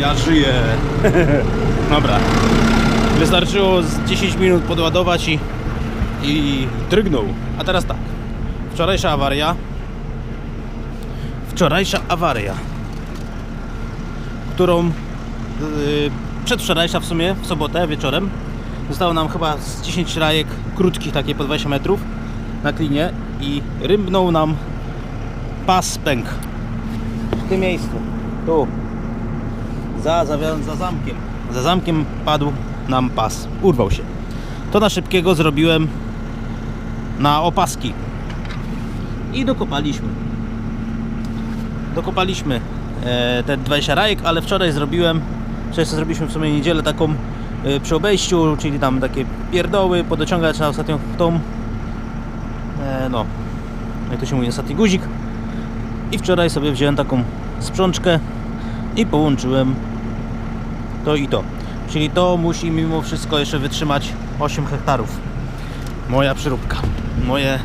Ja żyję. Dobra. Wystarczyło z 10 minut podładować i, i drgnął. A teraz tak. Wczorajsza awaria. Wczorajsza awaria, którą yy, przedwczorajsza w sumie, w sobotę wieczorem, zostało nam chyba z 10 rajek krótkich, takie po 20 metrów na klinie i rybnął nam pas pęk. W tym miejscu. Tu. Za, za, za zamkiem. Za zamkiem padł nam pas. Urwał się. To na szybkiego zrobiłem na opaski. I dokopaliśmy. Dokopaliśmy e, te 20 rajek, ale wczoraj zrobiłem, wczoraj zrobiliśmy w sumie niedzielę taką e, przy obejściu, czyli tam takie pierdoły, podociągać na ostatnią tą e, no, jak to się mówi, ostatni guzik. I wczoraj sobie wziąłem taką sprzączkę i połączyłem to i to. Czyli to musi mimo wszystko jeszcze wytrzymać 8 hektarów. Moja przyróbka. Moje.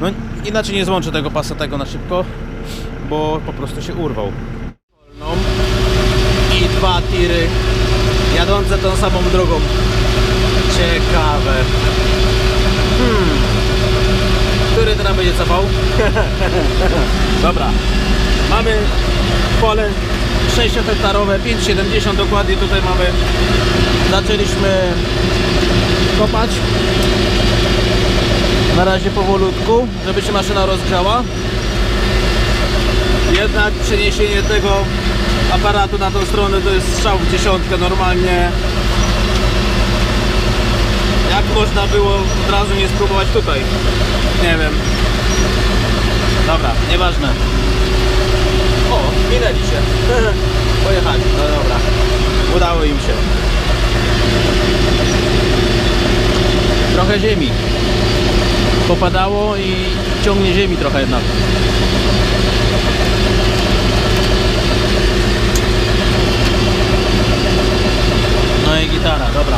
No inaczej nie złączę tego pasa tego na szybko, bo po prostu się urwał. I dwa tiry jadące tą samą drogą. Ciekawe. Hmm. Który teraz będzie cofał? Dobra. Mamy pole 6 hektarowe, 5,70 dokładnie tutaj mamy. Zaczęliśmy kopać. Na razie powolutku, żeby się maszyna rozgrzała. Jednak przeniesienie tego aparatu na tą stronę to jest strzał w dziesiątkę normalnie. Jak można było od razu nie spróbować tutaj? Nie wiem. Dobra, nieważne. Minęli się. Pojechali, no dobra. Udało im się. Trochę ziemi. Popadało i ciągnie ziemi trochę jednak. No i gitara, dobra.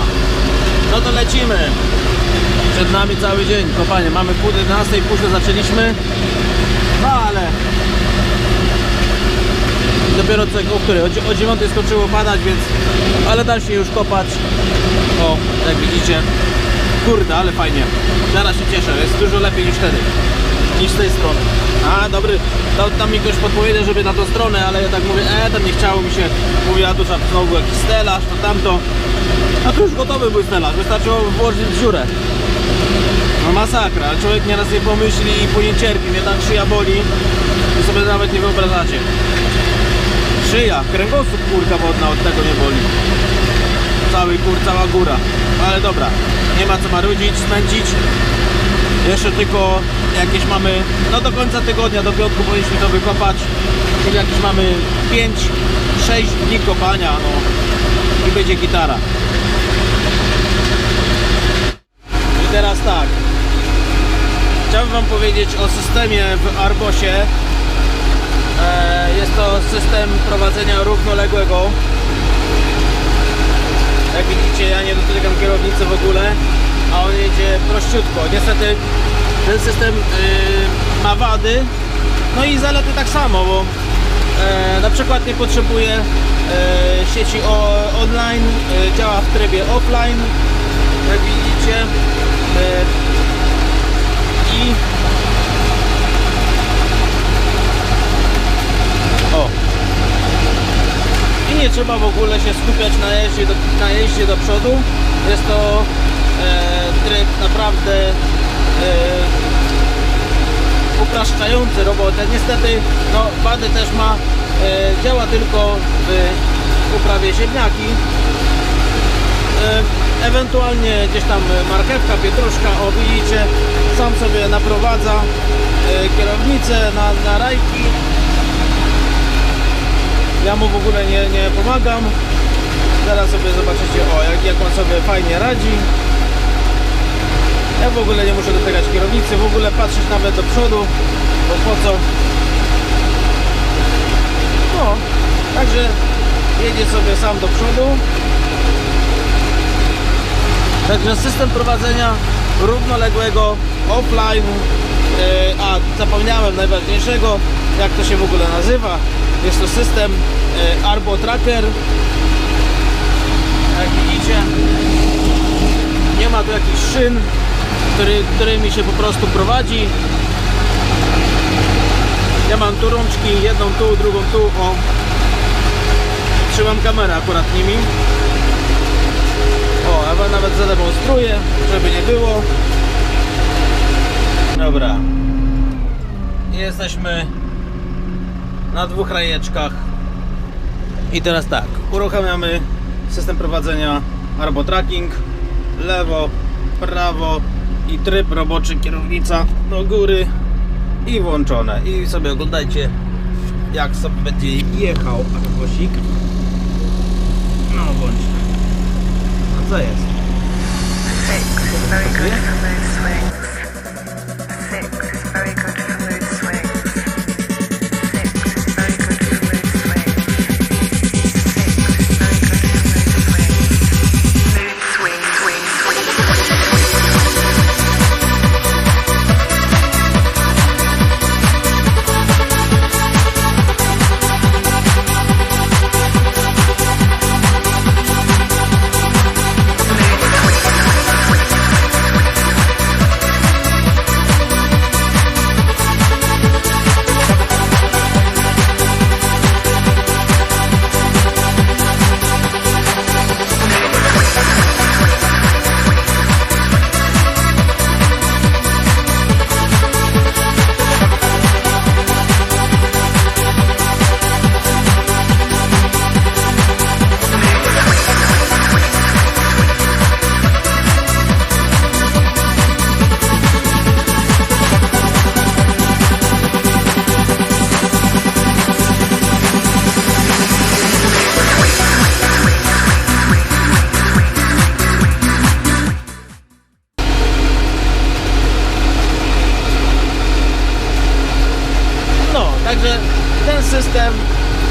No to lecimy. Przed nami cały dzień kopanie. Mamy pół do 11, późno zaczęliśmy. No ale dopiero co, o której? O, dzie- o 9 skończyło padać, więc ale da się już kopać. O, jak widzicie. Kurde, ale fajnie. Teraz się cieszę, jest dużo lepiej niż wtedy. Niż z tej strony. A, dobry. To, tam mi ktoś podpowiedział, żeby na tą stronę, ale ja tak mówię, e, tam nie chciało mi się. Mówię, a tu znowu jakiś stelaż, to tamto. A tu już gotowy był stelaż, wystarczyło włożyć w dziurę. No masakra, człowiek nieraz nie pomyśli i po nie cierpi, mnie tak szyja boli, że sobie nawet nie wyobrażacie. Szyja, kręgosłup kurka wodna od tego nie boli. Cały kur, cała góra. Ale dobra, nie ma co marudzić, spędzić. Jeszcze tylko jakieś mamy, no do końca tygodnia, do piątku powinniśmy to wykopać. Czyli jakieś mamy 5-6 dni kopania, no i będzie gitara. I teraz tak. Chciałbym Wam powiedzieć o systemie w Arbosie. E, Jest to system prowadzenia równoległego. Jak widzicie, ja nie dotykam kierownicy w ogóle, a on jedzie prościutko. Niestety ten system y, ma wady, no i zalety tak samo, bo e, na przykład nie potrzebuje e, sieci online, działa w trybie offline, jak widzicie. I o, i nie trzeba w ogóle się skupiać na jeździe do, na jeździe do przodu. Jest to e, tryb naprawdę e, upraszczający robotę. Niestety no, wady też ma, e, działa tylko w uprawie ziemniaki. E, ewentualnie gdzieś tam marchewka, pietruszka, o widzicie, sam sobie naprowadza e, kierownicę na, na rajki. Ja mu w ogóle nie, nie pomagam. Zaraz sobie zobaczycie, o jak, jak on sobie fajnie radzi. Ja w ogóle nie muszę dotykać kierownicy, w ogóle patrzeć nawet do przodu, bo po co? No, także jedzie sobie sam do przodu. Także system prowadzenia równoległego offline, e, a zapomniałem najważniejszego, jak to się w ogóle nazywa. Jest to system Arbo Tracker. Jak widzicie, nie ma tu jakichś szyn, który, którymi się po prostu prowadzi. Ja mam tu rączki, jedną tu, drugą tu, o. Trzymam kamerę akurat nimi. O, wam nawet zademonstruję, żeby nie było. Dobra. Jesteśmy na dwóch rajeczkach. I teraz tak, uruchamiamy system prowadzenia Arbo Tracking. Lewo, prawo i tryb roboczy kierownica do góry i włączone. I sobie oglądajcie jak sobie będzie jechał akwosik. No bądź. No co jest? Six system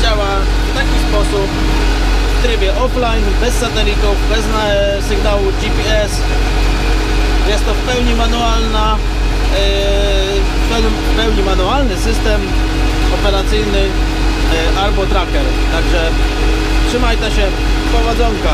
działa w taki sposób w trybie offline, bez satelitów, bez e, sygnału GPS. Jest to w pełni manualna, e, w pełni- manualny system operacyjny e, Arbo Tracker. Także trzymajcie się, powodzonka.